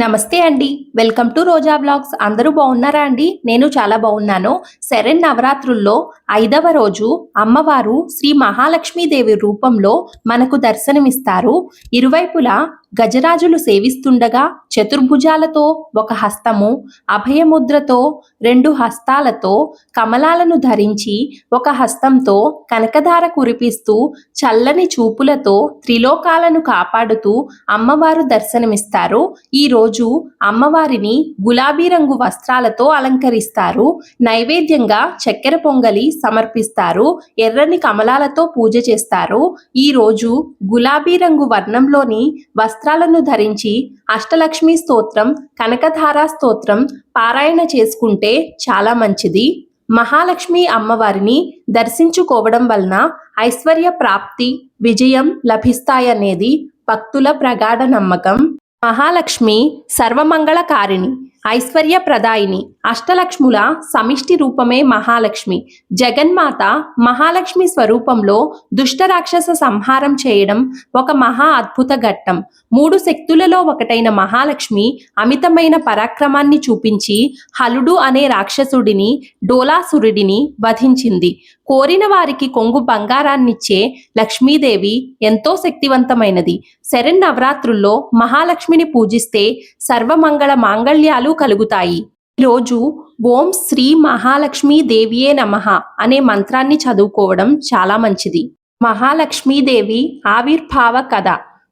నమస్తే అండి. Welcome to Roja vlogs. అందరూ బాగున్నారా అండి? నేను చాలా బాగున్నాను. శరణ్ నవరాత్రుల్లో ఐదవ రోజు అమ్మవారు శ్రీ మహాలక్ష్మీదేవి రూపంలో మనకు దర్శనమిస్తారు. ఇరువైపులా గజరాజులు సేవిస్తుండగా చతుర్భుజాలతో ఒక హస్తము అభయముద్రతో రెండు హస్తాలతో కమలాలను ధరించి ఒక హస్తంతో కనకధార కురిపిస్తూ చల్లని చూపులతో త్రిలోకాలను కాపాడుతూ అమ్మవారు దర్శనమిస్తారు. ఈ రోజు అమ్మవారిని గులాబీ రంగు వస్త్రాలతో అలంకరిస్తారు. నైవేద్యంగా చక్కెర పొంగలి సమర్పిస్తారు. ఎర్రని కమలాలతో పూజ చేస్తారు. ఈ రోజు గులాబీ రంగు వర్ణంలోని వస్త్ర వస్త్రాలను ధరించి అష్టలక్ష్మి స్తోత్రం కనకధారా స్తోత్రం పారాయణ చేసుకుంటే చాలా మంచిది. మహాలక్ష్మి అమ్మవారిని దర్శించుకోవడం వలన ఐశ్వర్య ప్రాప్తి విజయం లభిస్తాయనేది భక్తుల ప్రగాఢ నమ్మకం. మహాలక్ష్మి సర్వమంగళకారిణి. ఐశ్వర్యప్రదాయిని అష్టలక్ష్ముల సమిష్టి రూపమే మహాలక్ష్మి. జగన్మాత మహాలక్ష్మి స్వరూపంలో దుష్ట రాక్షస సంహారం చేయడం ఒక మహా అద్భుత ఘట్టం. మూడు శక్తులలో ఒకటైన మహాలక్ష్మి అమితమైన పరాక్రమాన్ని చూపించి హలుడు అనే రాక్షసుడిని డోలాసురుడిని వధించింది. కోరిన వారికి కొంగు బంగారాన్నిచ్చే లక్ష్మీదేవి ఎంతో శక్తివంతమైనది. శరణ్ నవరాత్రుల్లో మహాలక్ష్మిని పూజిస్తే సర్వమంగళ మాంగళ్యాలు కలుగుతాయి. ఈరోజు ఓం శ్రీ మహాలక్ష్మీ దేవియే నమ అనే మంత్రాన్ని చదువుకోవడం చాలా మంచిది. మహాలక్ష్మీదేవి ఆవిర్భావ కథ.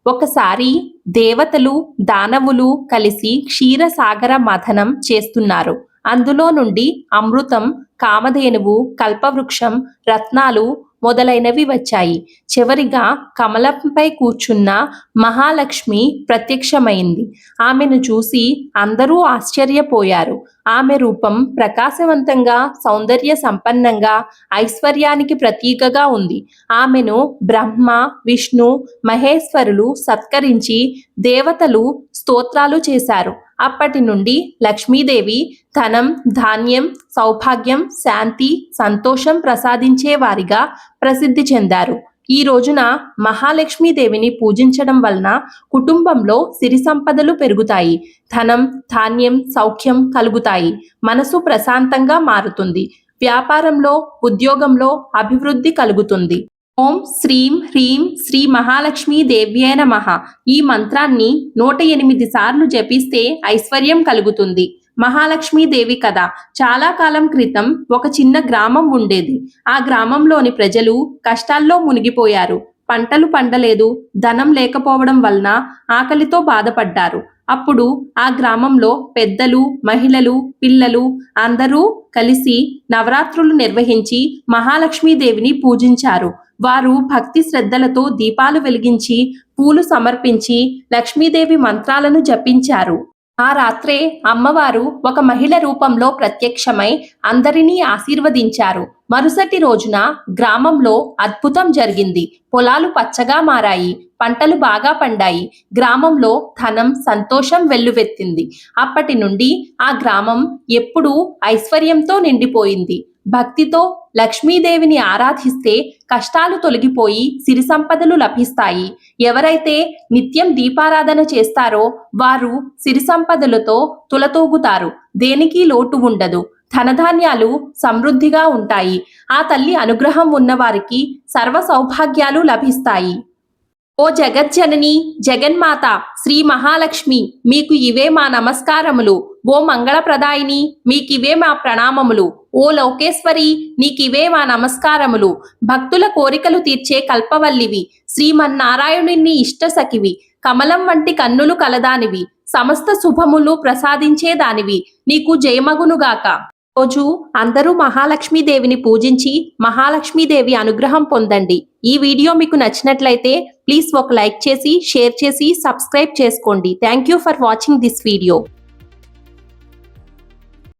ఒకసారి దేవతలు దానవులు కలిసి క్షీరసాగర మథనం చేస్తున్నారు. అందులో నుండి అమృతం కామధేనువు కల్పవృక్షం రత్నాలు మొదలైనవి వచ్చాయి. చివరిగా కమలంపై కూర్చున్న మహాలక్ష్మి ప్రత్యక్షమైంది. ఆమెను చూసి అందరూ ఆశ్చర్యపోయారు. ఆమె రూపం ప్రకాశవంతంగా సౌందర్య సంపన్నంగా ఐశ్వర్యానికి ప్రతీకగా ఉంది. ఆమెను బ్రహ్మ విష్ణు మహేశ్వరులు సత్కరించి దేవతలు స్తోత్రాలు చేశారు. అప్పటి నుండి లక్ష్మీదేవి ధనం ధాన్యం సౌభాగ్యం శాంతి సంతోషం ప్రసాదించే వారిగా ప్రసిద్ధి చెందారు. ఈ రోజున మహాలక్ష్మీదేవిని పూజించడం వలన కుటుంబంలో సిరి సంపదలు పెరుగుతాయి. ధనం ధాన్యం సౌఖ్యం కలుగుతాయి. మనసు ప్రశాంతంగా మారుతుంది. వ్యాపారంలో ఉద్యోగంలో అభివృద్ధి కలుగుతుంది. ఓం శ్రీం హ్రీం శ్రీ మహాలక్ష్మీ దేవ్యే నమః. ఈ మంత్రాన్ని నూట ఎనిమిది సార్లు జపిస్తే ఐశ్వర్యం కలుగుతుంది. మహాలక్ష్మీదేవి కథ. చాలా కాలం క్రితం ఒక చిన్న గ్రామం ఉండేది. ఆ గ్రామంలోని ప్రజలు కష్టాల్లో మునిగిపోయారు. పంటలు పండలేదు. ధనం లేకపోవడం వలన ఆకలితో బాధపడ్డారు. అప్పుడు ఆ గ్రామంలో పెద్దలు మహిళలు పిల్లలు అందరూ కలిసి నవరాత్రులు నిర్వహించి మహాలక్ష్మీదేవిని పూజించారు. వారు భక్తి శ్రద్ధలతో దీపాలు వెలిగించి పూలు సమర్పించి లక్ష్మీదేవి మంత్రాలను జపించారు. ఆ రాత్రే అమ్మవారు ఒక మహిళ రూపంలో ప్రత్యక్షమై అందరినీ ఆశీర్వదించారు. మరుసటి రోజున గ్రామంలో అద్భుతం జరిగింది. పొలాలు పచ్చగా మారాయి. పంటలు బాగా పండాయి. గ్రామంలో ధనం సంతోషం వెల్లువెత్తింది. అప్పటి నుండి ఆ గ్రామం ఎప్పుడూ ఐశ్వర్యంతో నిండిపోయింది. భక్తితో లక్ష్మీదేవిని ఆరాధిస్తే కష్టాలు తొలగిపోయి సిరి సంపదలు లభిస్తాయి. ఎవరైతే నిత్యం దీపారాధన చేస్తారో వారు సిరి సంపదలతో తులతూగుతారు. దేనికి లోటు ఉండదు. ధనధాన్యాలు సమృద్ధిగా ఉంటాయి. ఆ తల్లి అనుగ్రహం ఉన్నవారికి సర్వ సౌభాగ్యాలు లభిస్తాయి. ఓ జగజ్జనని జగన్మాత శ్రీ మహాలక్ష్మి మీకు ఇవే మా నమస్కారములు. ఓ మంగళప్రదాయిని మీకివే మా ప్రణామములు. ఓ లోకేశ్వరి నీకివే మా నమస్కారములు. భక్తుల కోరికలు తీర్చే కల్పవల్లివి. శ్రీమన్నారాయణుని ఇష్టసఖివి. కమలం వంటి కన్నులు కలదానివి. సమస్త శుభములు ప్రసాదించేదానివి. నీకు జయమగునుగాక రోజు అందరూ మహాలక్ష్మీదేవిని పూజించి మహాలక్ష్మీదేవి అనుగ్రహం పొందండి. ఈ వీడియో మీకు నచ్చినట్లయితే ప్లీజ్ ఒక లైక్ చేసి షేర్ చేసి సబ్స్క్రైబ్ చేసుకోండి. Thank you for watching this video.